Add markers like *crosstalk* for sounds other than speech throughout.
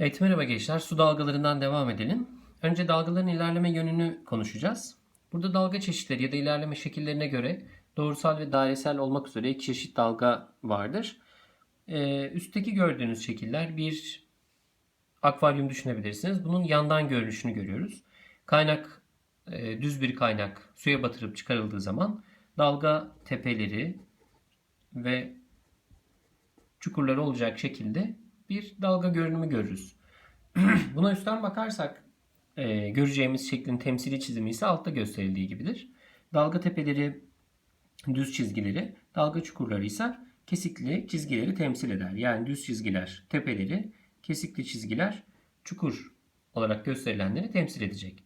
Evet merhaba gençler. Su dalgalarından devam edelim. Önce dalgaların ilerleme yönünü konuşacağız. Burada dalga çeşitleri ya da ilerleme şekillerine göre doğrusal ve dairesel olmak üzere iki çeşit dalga vardır. Ee, üstteki gördüğünüz şekiller bir akvaryum düşünebilirsiniz. Bunun yandan görünüşünü görüyoruz. Kaynak e, düz bir kaynak suya batırıp çıkarıldığı zaman dalga tepeleri ve çukurları olacak şekilde bir dalga görünümü görürüz. *clears throat* Buna üstten bakarsak e, göreceğimiz şeklin temsili çizimi ise altta gösterildiği gibidir. Dalga tepeleri düz çizgileri, dalga çukurları ise kesikli çizgileri temsil eder. Yani düz çizgiler tepeleri, kesikli çizgiler çukur olarak gösterilenleri temsil edecek.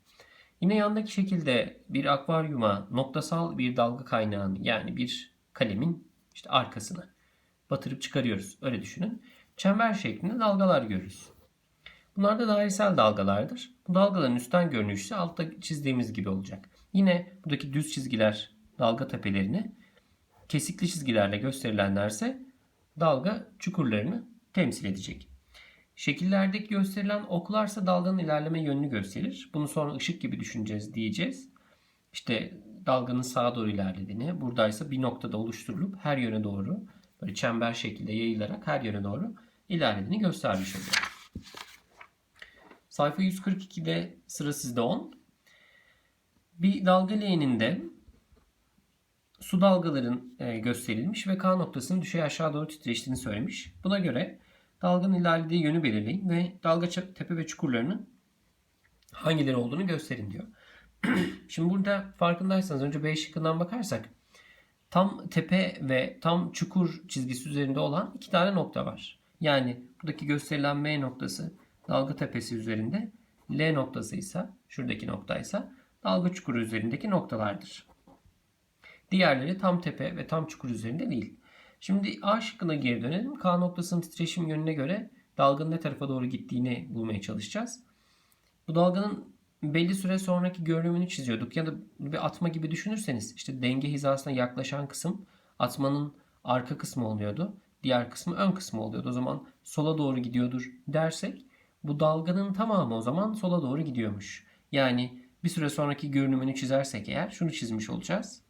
Yine yandaki şekilde bir akvaryuma noktasal bir dalga kaynağını yani bir kalemin işte arkasını batırıp çıkarıyoruz. Öyle düşünün. Çember şeklinde dalgalar görürüz. Bunlar da dairesel dalgalardır. Bu dalgaların üstten görünüşü altta çizdiğimiz gibi olacak. Yine buradaki düz çizgiler dalga tepelerini, kesikli çizgilerle gösterilenlerse dalga çukurlarını temsil edecek. Şekillerdeki gösterilen oklarsa dalganın ilerleme yönünü gösterir. Bunu sonra ışık gibi düşüneceğiz diyeceğiz. İşte dalganın sağa doğru ilerlediğini, buradaysa bir noktada oluşturulup her yöne doğru böyle çember şekilde yayılarak her yöne doğru ilerlediğini göstermiş oluyor. Sayfa 142'de sıra sizde 10. Bir dalga leğeninde su dalgaların e, gösterilmiş ve K noktasının düşey aşağı doğru titreştiğini söylemiş. Buna göre dalganın ilerlediği yönü belirleyin ve dalga tepe ve çukurlarının hangileri olduğunu gösterin diyor. *clears throat* Şimdi burada farkındaysanız önce B şıkkından bakarsak tam tepe ve tam çukur çizgisi üzerinde olan iki tane nokta var. Yani buradaki gösterilen M noktası dalga tepesi üzerinde, L noktası ise şuradaki nokta ise dalga çukuru üzerindeki noktalardır. Diğerleri tam tepe ve tam çukur üzerinde değil. Şimdi A şıkkına geri dönelim. K noktasının titreşim yönüne göre dalganın ne tarafa doğru gittiğini bulmaya çalışacağız. Bu dalganın belli süre sonraki görünümünü çiziyorduk. Ya da bir atma gibi düşünürseniz işte denge hizasına yaklaşan kısım atmanın arka kısmı oluyordu. Diğer kısmı ön kısmı oluyordu. O zaman sola doğru gidiyordur dersek bu dalganın tamamı o zaman sola doğru gidiyormuş. Yani bir süre sonraki görünümünü çizersek eğer şunu çizmiş olacağız.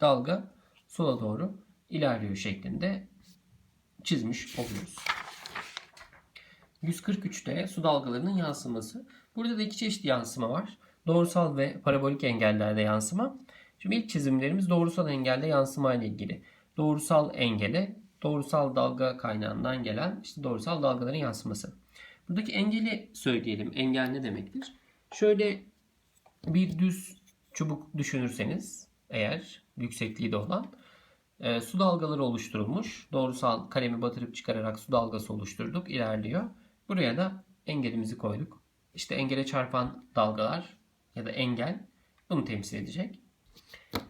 Dalga sola doğru ilerliyor şeklinde çizmiş oluyoruz. 143'te su dalgalarının yansıması. Burada da iki çeşit yansıma var. Doğrusal ve parabolik engellerde yansıma. Şimdi ilk çizimlerimiz doğrusal engelle yansıma ile ilgili. Doğrusal engele, doğrusal dalga kaynağından gelen işte doğrusal dalgaların yansıması. Buradaki engeli söyleyelim. Engel ne demektir? Şöyle bir düz çubuk düşünürseniz eğer yüksekliği de olan e, su dalgaları oluşturulmuş. Doğrusal kalemi batırıp çıkararak su dalgası oluşturduk. ilerliyor. Buraya da engelimizi koyduk. İşte engele çarpan dalgalar ya da engel bunu temsil edecek.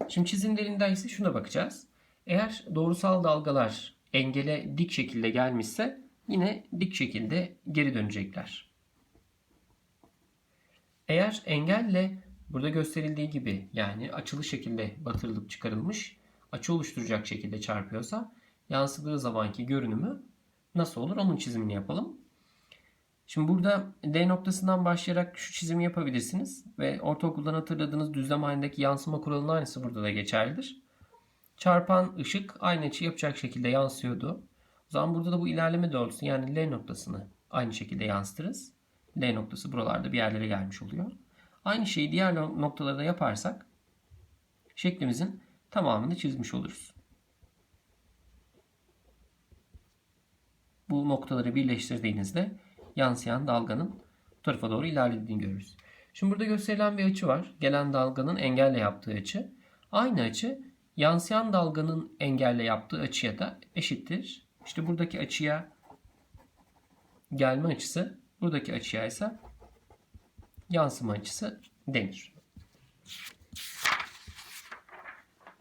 Şimdi çizimlerinden ise şuna bakacağız. Eğer doğrusal dalgalar engele dik şekilde gelmişse yine dik şekilde geri dönecekler. Eğer engelle burada gösterildiği gibi yani açılı şekilde batırılıp çıkarılmış açı oluşturacak şekilde çarpıyorsa yansıdığı zamanki görünümü nasıl olur onun çizimini yapalım. Şimdi burada D noktasından başlayarak şu çizimi yapabilirsiniz. Ve ortaokuldan hatırladığınız düzlem halindeki yansıma kuralının aynısı burada da geçerlidir. Çarpan ışık aynı açı yapacak şekilde yansıyordu. O zaman burada da bu ilerleme doğrultusu yani L noktasını aynı şekilde yansıtırız. L noktası buralarda bir yerlere gelmiş oluyor. Aynı şeyi diğer noktalarda yaparsak şeklimizin tamamını çizmiş oluruz. Bu noktaları birleştirdiğinizde yansıyan dalganın bu tarafa doğru ilerlediğini görürüz. Şimdi burada gösterilen bir açı var. Gelen dalganın engelle yaptığı açı. Aynı açı yansıyan dalganın engelle yaptığı açıya da eşittir. İşte buradaki açıya gelme açısı, buradaki açıya ise yansıma açısı denir.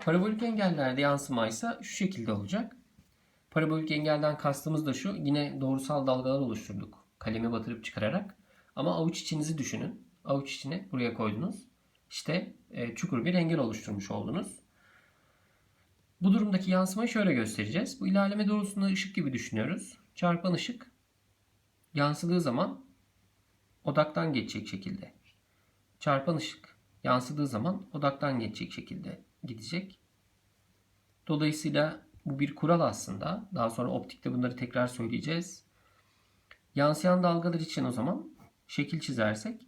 Parabolik engellerde yansıma ise şu şekilde olacak. Parabolik engelden kastımız da şu. Yine doğrusal dalgalar oluşturduk kalemi batırıp çıkararak. Ama avuç içinizi düşünün. Avuç içine buraya koydunuz. İşte e, çukur bir engel oluşturmuş oldunuz. Bu durumdaki yansımayı şöyle göstereceğiz. Bu ilerleme doğrultusunda ışık gibi düşünüyoruz. Çarpan ışık yansıdığı zaman odaktan geçecek şekilde. Çarpan ışık yansıdığı zaman odaktan geçecek şekilde gidecek. Dolayısıyla bu bir kural aslında. Daha sonra optikte bunları tekrar söyleyeceğiz. Yansıyan dalgalar için o zaman şekil çizersek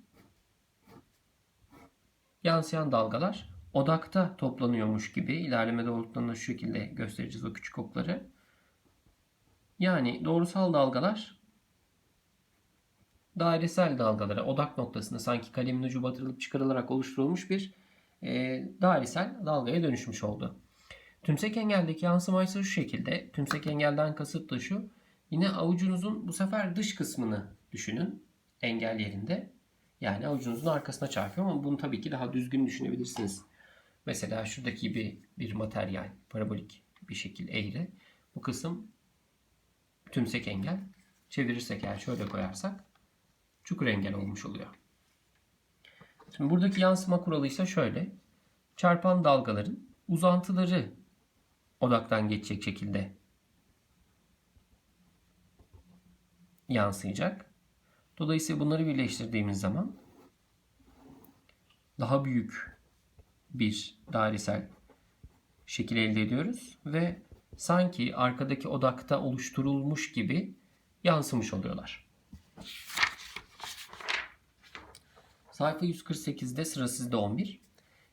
yansıyan dalgalar odakta toplanıyormuş gibi ilerleme doğrultularında şu şekilde göstereceğiz o küçük okları. Yani doğrusal dalgalar dairesel dalgalara odak noktasında sanki kalemin ucu batırılıp çıkarılarak oluşturulmuş bir e, dairesel dalgaya dönüşmüş oldu. Tümsek engeldeki yansıma ise şu şekilde. Tümsek engelden kasıt da şu. Yine avucunuzun bu sefer dış kısmını düşünün. Engel yerinde. Yani avucunuzun arkasına çarpıyor ama bunu tabii ki daha düzgün düşünebilirsiniz. Mesela şuradaki gibi bir materyal, parabolik bir şekil eğri. Bu kısım tümsek engel. Çevirirsek eğer şöyle koyarsak çukur engel olmuş oluyor. Şimdi buradaki yansıma kuralı ise şöyle. Çarpan dalgaların uzantıları odaktan geçecek şekilde yansıyacak. Dolayısıyla bunları birleştirdiğimiz zaman daha büyük bir dairesel şekil elde ediyoruz ve sanki arkadaki odakta oluşturulmuş gibi yansımış oluyorlar. Sayfa 148'de sıra sizde 11.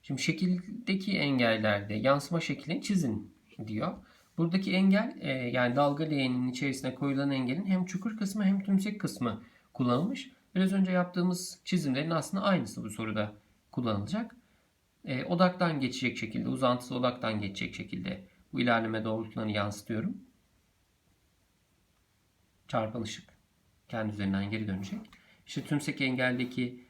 Şimdi şekildeki engellerde yansıma şeklini çizin diyor. Buradaki engel e, yani dalga leğeninin içerisine koyulan engelin hem çukur kısmı hem tümsek kısmı kullanılmış. Biraz önce yaptığımız çizimlerin aslında aynısı bu soruda kullanılacak. E, odaktan geçecek şekilde, uzantısı odaktan geçecek şekilde bu ilerleme doğrultularını yansıtıyorum. Çarpan ışık kendi üzerinden geri dönecek. İşte tümsek engeldeki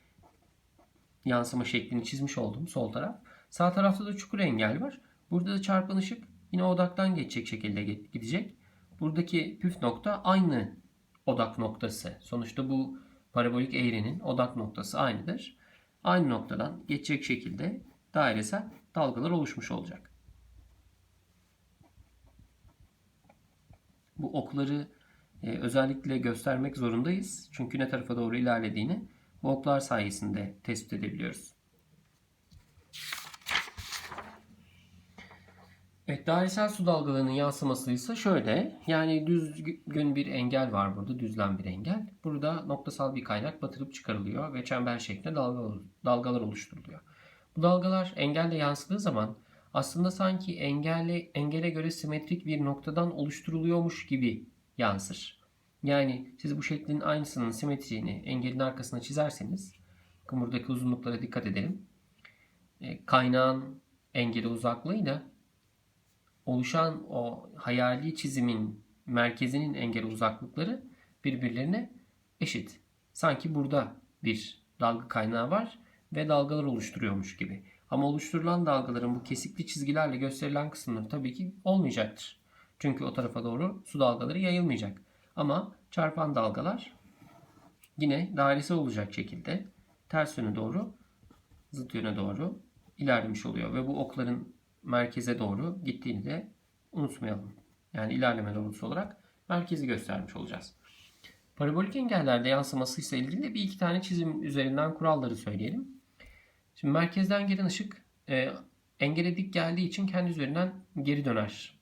yansıma şeklini çizmiş oldum sol taraf. Sağ tarafta da çukur engel var. Burada da çarpan ışık yine odaktan geçecek şekilde gidecek. Buradaki püf nokta aynı odak noktası. Sonuçta bu parabolik eğrinin odak noktası aynıdır. Aynı noktadan geçecek şekilde dairesel dalgalar oluşmuş olacak. Bu okları e, özellikle göstermek zorundayız. Çünkü ne tarafa doğru ilerlediğini bu oklar sayesinde tespit edebiliyoruz. Evet, dairesel su dalgalarının yansıması ise şöyle. Yani düzgün bir engel var burada, düzlem bir engel. Burada noktasal bir kaynak batırıp çıkarılıyor ve çember şeklinde dalgalar, dalgalar oluşturuluyor. Bu dalgalar engelle yansıdığı zaman aslında sanki engelle, engele göre simetrik bir noktadan oluşturuluyormuş gibi yansır. Yani siz bu şeklin aynısının simetriğini engelin arkasına çizerseniz, buradaki uzunluklara dikkat edelim. E, kaynağın engeli uzaklığıyla oluşan o hayali çizimin merkezinin engel uzaklıkları birbirlerine eşit. Sanki burada bir dalga kaynağı var ve dalgalar oluşturuyormuş gibi. Ama oluşturulan dalgaların bu kesikli çizgilerle gösterilen kısımları tabii ki olmayacaktır. Çünkü o tarafa doğru su dalgaları yayılmayacak. Ama çarpan dalgalar yine dairesel olacak şekilde ters yöne doğru, zıt yöne doğru ilerlemiş oluyor. Ve bu okların merkeze doğru gittiğini de unutmayalım. Yani ilerleme doğrultusu olarak merkezi göstermiş olacağız. Parabolik engellerde yansıması ise ilgili de bir iki tane çizim üzerinden kuralları söyleyelim. Şimdi merkezden gelen ışık e, engele dik geldiği için kendi üzerinden geri döner.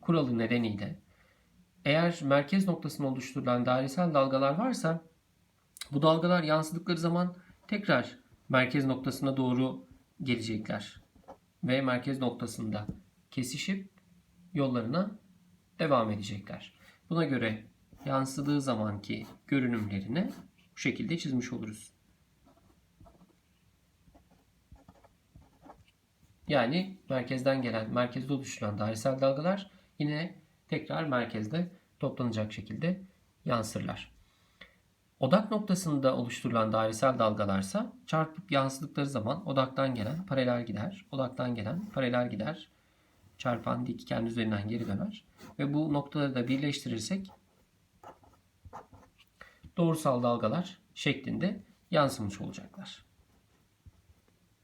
Kuralı nedeniyle. Eğer merkez noktasında oluşturulan dairesel dalgalar varsa bu dalgalar yansıdıkları zaman tekrar merkez noktasına doğru gelecekler. Ve merkez noktasında kesişip yollarına devam edecekler. Buna göre yansıdığı zamanki görünümlerini bu şekilde çizmiş oluruz. Yani merkezden gelen, merkezde oluşturulan dairesel dalgalar yine tekrar merkezde toplanacak şekilde yansırlar. Odak noktasında oluşturulan dairesel dalgalarsa çarpıp yansıdıkları zaman odaktan gelen paralel gider, odaktan gelen paralel gider, çarpan dik kendi üzerinden geri döner ve bu noktaları da birleştirirsek doğrusal dalgalar şeklinde yansımış olacaklar.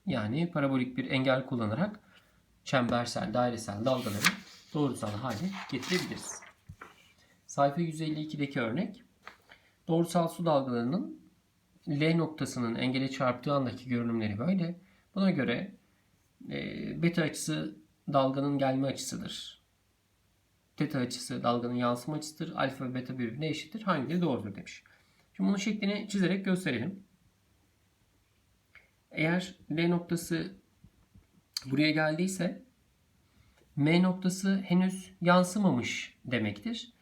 Yani parabolik bir engel kullanarak çembersel, dairesel dalgaları doğrusal hale getirebiliriz. Sayfa 152'deki örnek. Doğrusal su dalgalarının L noktasının engele çarptığı andaki görünümleri böyle. Buna göre e, beta açısı dalganın gelme açısıdır. Teta açısı dalganın yansıma açısıdır. Alfa ve beta birbirine eşittir. Hangileri doğrudur demiş. Şimdi bunun şeklini çizerek gösterelim. Eğer L noktası buraya geldiyse M noktası henüz yansımamış demektir.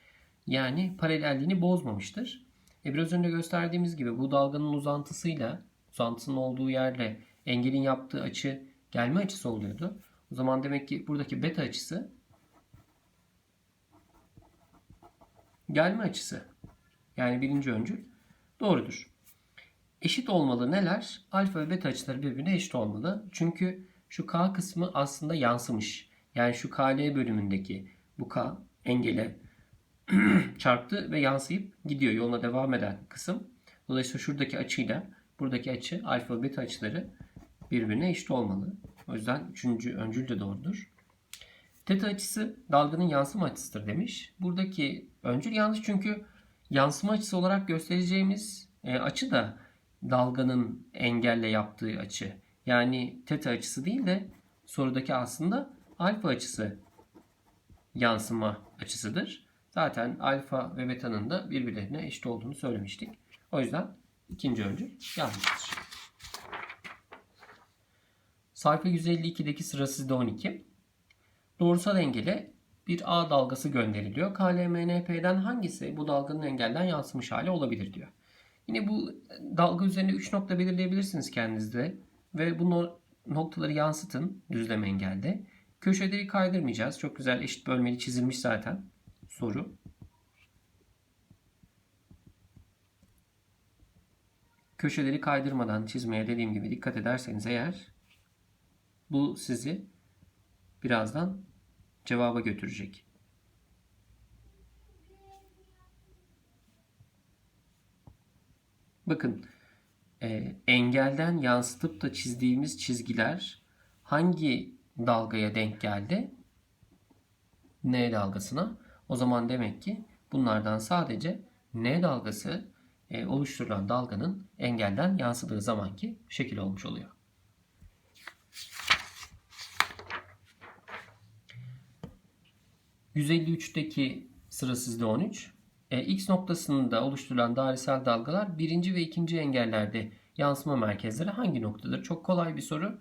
Yani paralelliğini bozmamıştır. E biraz önce gösterdiğimiz gibi bu dalganın uzantısıyla, uzantısının olduğu yerle engelin yaptığı açı gelme açısı oluyordu. O zaman demek ki buradaki beta açısı gelme açısı. Yani birinci öncül doğrudur. Eşit olmalı neler? Alfa ve beta açıları birbirine eşit olmalı. Çünkü şu K kısmı aslında yansımış. Yani şu KL bölümündeki bu K engele *clears throat* çarptı ve yansıyıp gidiyor. Yoluna devam eden kısım. Dolayısıyla şuradaki açıyla buradaki açı alfa ve beta açıları birbirine eşit olmalı. O yüzden üçüncü öncül de doğrudur. Teta açısı dalganın yansıma açısıdır demiş. Buradaki öncül yanlış çünkü yansıma açısı olarak göstereceğimiz e, açı da dalganın engelle yaptığı açı. Yani teta açısı değil de sorudaki aslında alfa açısı yansıma açısıdır. Zaten alfa ve beta'nın da birbirlerine eşit olduğunu söylemiştik. O yüzden ikinci öncül yanlıştır. Sayfa 152'deki sıra sizde 12. Doğrusal engele bir A dalgası gönderiliyor. KLMNP'den hangisi bu dalganın engelden yansımış hali olabilir diyor. Yine bu dalga üzerine 3 nokta belirleyebilirsiniz kendinizde ve bu no- noktaları yansıtın düzleme engelde. Köşeleri kaydırmayacağız. Çok güzel eşit bölmeli çizilmiş zaten soru. Köşeleri kaydırmadan çizmeye dediğim gibi dikkat ederseniz eğer bu sizi birazdan cevaba götürecek. Bakın e, engelden yansıtıp da çizdiğimiz çizgiler hangi dalgaya denk geldi? N dalgasına. O zaman demek ki bunlardan sadece N dalgası e, oluşturulan dalganın engelden yansıdığı zamanki şekil olmuş oluyor. %53'teki sıra sizde 13. E, X noktasında oluşturulan dairesel dalgalar birinci ve ikinci engellerde yansıma merkezleri hangi noktadır? Çok kolay bir soru.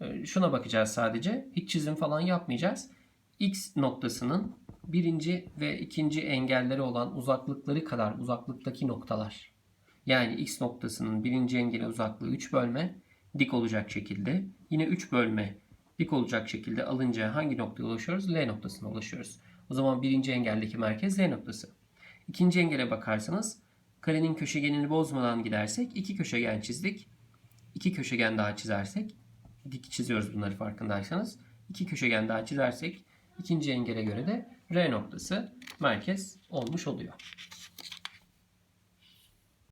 E, şuna bakacağız sadece. Hiç çizim falan yapmayacağız. X noktasının birinci ve ikinci engelleri olan uzaklıkları kadar uzaklıktaki noktalar. Yani X noktasının birinci engele uzaklığı 3 bölme dik olacak şekilde. Yine 3 bölme dik olacak şekilde alınca hangi noktaya ulaşıyoruz? L noktasına ulaşıyoruz. O zaman birinci engeldeki merkez L noktası. İkinci engele bakarsanız karenin köşegenini bozmadan gidersek iki köşegen çizdik. İki köşegen daha çizersek dik çiziyoruz bunları farkındaysanız. İki köşegen daha çizersek ikinci engele göre de R noktası merkez olmuş oluyor.